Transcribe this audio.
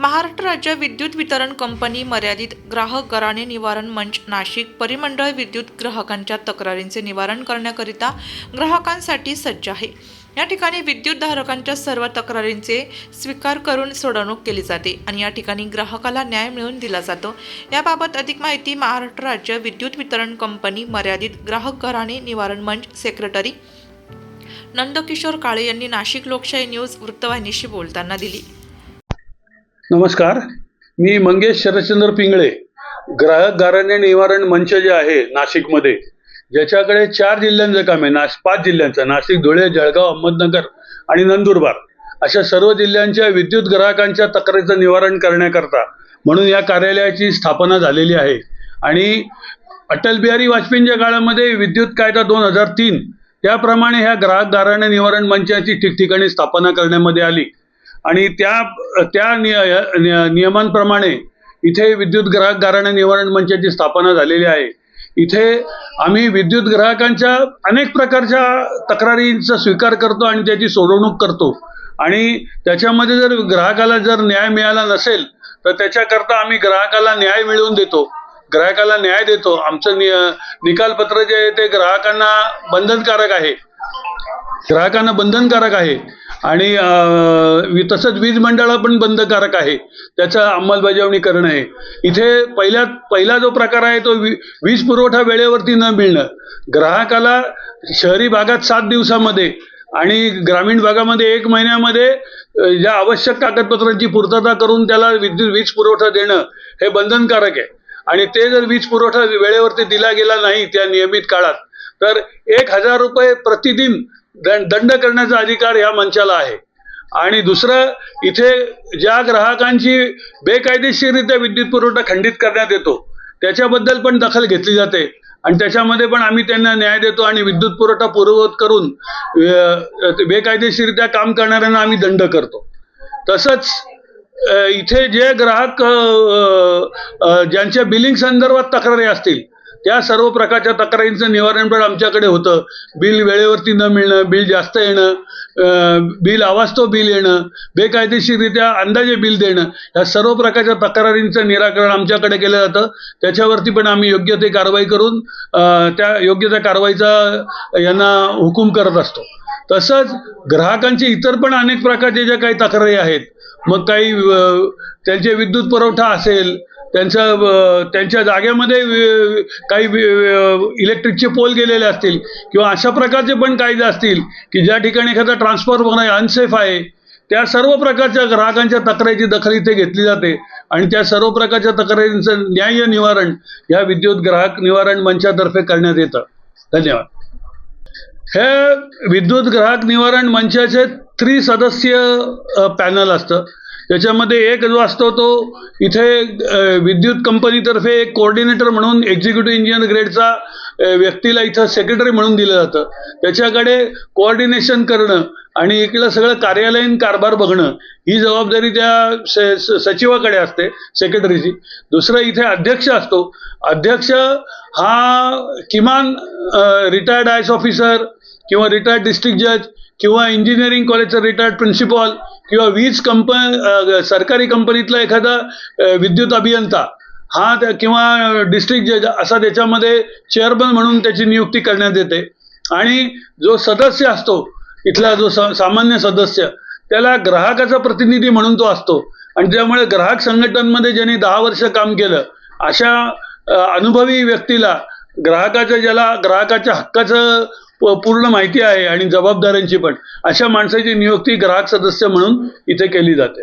महाराष्ट्र राज्य विद्युत वितरण कंपनी मर्यादित ग्राहक गराणे निवारण मंच नाशिक परिमंडळ विद्युत ग्राहकांच्या तक्रारींचे निवारण करण्याकरिता ग्राहकांसाठी सज्ज आहे. या ठिकाणी विद्युतधारकांच्या सर्व तक्रारींचे स्वीकार करून सोडवणूक केली जाते आणि या ठिकाणी ग्राहकाला न्याय मिळवून दिला जातो. याबाबत अधिक माहिती महाराष्ट्र राज्य विद्युत वितरण कंपनी मर्यादित ग्राहक घराणे निवारण मंच सेक्रेटरी नंदकिशोर काळे यांनी नाशिक लोकशाही न्यूज वृत्तवाहिनीशी बोलताना दिली. नमस्कार. मी मंगेश शरदचंद्र पिंगळे ग्राहक गारण्य निवारण मंच जे आहे नाशिकमध्ये ज्याच्याकडे चार जिल्ह्यांचं काम आहे नाश पाच जिल्ह्यांचं नाशिक धुळे जळगाव अहमदनगर आणि नंदुरबार. अशा सर्व जिल्ह्यांच्या विद्युत ग्राहकांच्या तक्रारीचं निवारण करण्याकरता म्हणून या कार्यालयाची स्थापना झालेली आहे. आणि अटल बिहारी वाजपेयींच्या काळामध्ये विद्युत कायदा दोन हजार तीन त्याप्रमाणे ह्या ग्राहक गाऱ्हाणे निवारण मंचाची ठिकठिकाणी स्थापना करण्यामध्ये आली. आणि त्या त्या निय- निय- नियमांप्रमाणे इथे विद्युत ग्राहक गाराणे निवारण मंचाची स्थापना झालेली आहे. इथे आम्ही विद्युत ग्राहकांच्या अनेक प्रकारच्या तक्रारींचा स्वीकार करतो आणि त्याची सोडवणूक करतो. आणि त्याच्यामध्ये जर ग्राहकाला जर न्याय मिळाला नसेल तर त्याच्याकरता आम्ही ग्राहकाला न्याय मिळवून देतो. ग्राहकाला न्याय देतो. आमचं नि निकालपत्र जे आहे ते ग्राहकांना बंधनकारक आहे. ग्राहकांना बंधनकारक आहे. आणि तसंच वीज मंडळ पण बंधकारक आहे. त्याचं अंमलबजावणी करणं आहे. इथे पहिल्या पहिला जो प्रकार आहे तो वी वीज पुरवठा वेळेवरती न मिळणं. ग्राहकाला शहरी भागात सात दिवसामध्ये आणि ग्रामीण भागामध्ये एक महिन्यामध्ये ज्या आवश्यक कागदपत्रांची पूर्तता करून त्याला विद्युत वीज पुरवठा देणं हे बंधनकारक आहे. आणि ते जर वीज पुरवठा वेळेवरती दिला गेला नाही त्या नियमित काळात तर एक हजार रुपये प्रतिदिन दंड करण्याचा अधिकार या मंचाला आहे. आणि दुसरं इथे ज्या ग्राहकांची बेकायदेशीररित्या विद्युत पुरवठा खंडित करण्यात येतो त्याच्याबद्दल पण दखल घेतली जाते. आणि त्याच्यामध्ये पण आम्ही त्यांना न्याय देतो आणि विद्युत पुरवठा पूर्ववत करून बेकायदेशीररित्या काम करणाऱ्यांना आम्ही दंड करतो. तसंच इथे जे ग्राहक ज्यांच्या बिलिंग संदर्भात तक्रारी असतील त्या सर्व प्रकारच्या तक्रारींचं निवारण पण आमच्याकडे होतं. बिल वेळेवरती न मिळणं बिल जास्त येणं बिल अवास्तव बिल येणं बेकायदेशीररित्या अंदाजे बिल देणं ह्या सर्व प्रकारच्या तक्रारींचं निराकरण आमच्याकडे केलं जातं. त्याच्यावरती पण आम्ही योग्य ते कारवाई करून त्या योग्य त्या कारवाईचा यांना हुकूम करत असतो. तसंच ग्राहकांचे इतर पण अनेक प्रकारचे ज्या काही तक्रारी आहेत मग काही त्यांचे विद्युत पुरवठा असेल त्यांचं त्यांच्या जागेमध्ये काही इलेक्ट्रिकचे पोल गेलेले असतील किंवा अशा प्रकारचे पण कायदे असतील की ज्या ठिकाणी एखादा ट्रान्सफॉर्म होणं अनसेफ आहे त्या सर्व प्रकारच्या ग्राहकांच्या तक्रारीची दखल इथे घेतली जाते आणि त्या सर्व प्रकारच्या तक्रारींचं न्याय्य निवारण या विद्युत ग्राहक निवारण मंचातर्फे करण्यात येतं. धन्यवाद. हे विद्युत ग्राहक निवारण मंचाचे त्रिसदस्य पॅनल असतं. त्याच्यामध्ये एक जो असतो तो इथे विद्युत कंपनीतर्फे एक कोऑर्डिनेटर म्हणून एक्झिक्युटिव्ह इंजिनियर ग्रेडचा व्यक्तीला इथं सेक्रेटरी म्हणून दिलं जातं. त्याच्याकडे कोऑर्डिनेशन करणं आणि इकडं सगळं कार्यालयीन कारभार बघणं ही जबाबदारी त्या स- स- सचिवाकडे असते सेक्रेटरीची दुसरं इथे अध्यक्ष असतो. अध्यक्ष हा किमान रिटायर्ड आय एस ऑफिसर किंवा रिटायर्ड डिस्ट्रिक्ट जज किंवा इंजिनिअरिंग कॉलेजचा रिटायर्ड प्रिन्सिपॉल किंवा वीज कंप सरकारी कंपनीतला एखादा विद्युत अभियंता हा त्या किंवा डिस्ट्रिक्ट जज असा त्याच्यामध्ये चेअरमन म्हणून त्याची नियुक्ती करण्यात येते. आणि जो सदस्य असतो इथला जो सामान्य सदस्य त्याला ग्राहकाचा प्रतिनिधी म्हणून तो असतो. आणि त्यामुळे ग्राहक संघटनांमध्ये ज्यांनी दहा वर्ष काम केलं अशा अनुभवी व्यक्तीला ग्राहकाच्या ज्याला ग्राहकाच्या हक्काचं पूर्ण माहिती आहे आणि जबाबदाऱ्यांची पण अशा माणसाची नियुक्ती ग्राहक सदस्य म्हणून इथे केली जाते.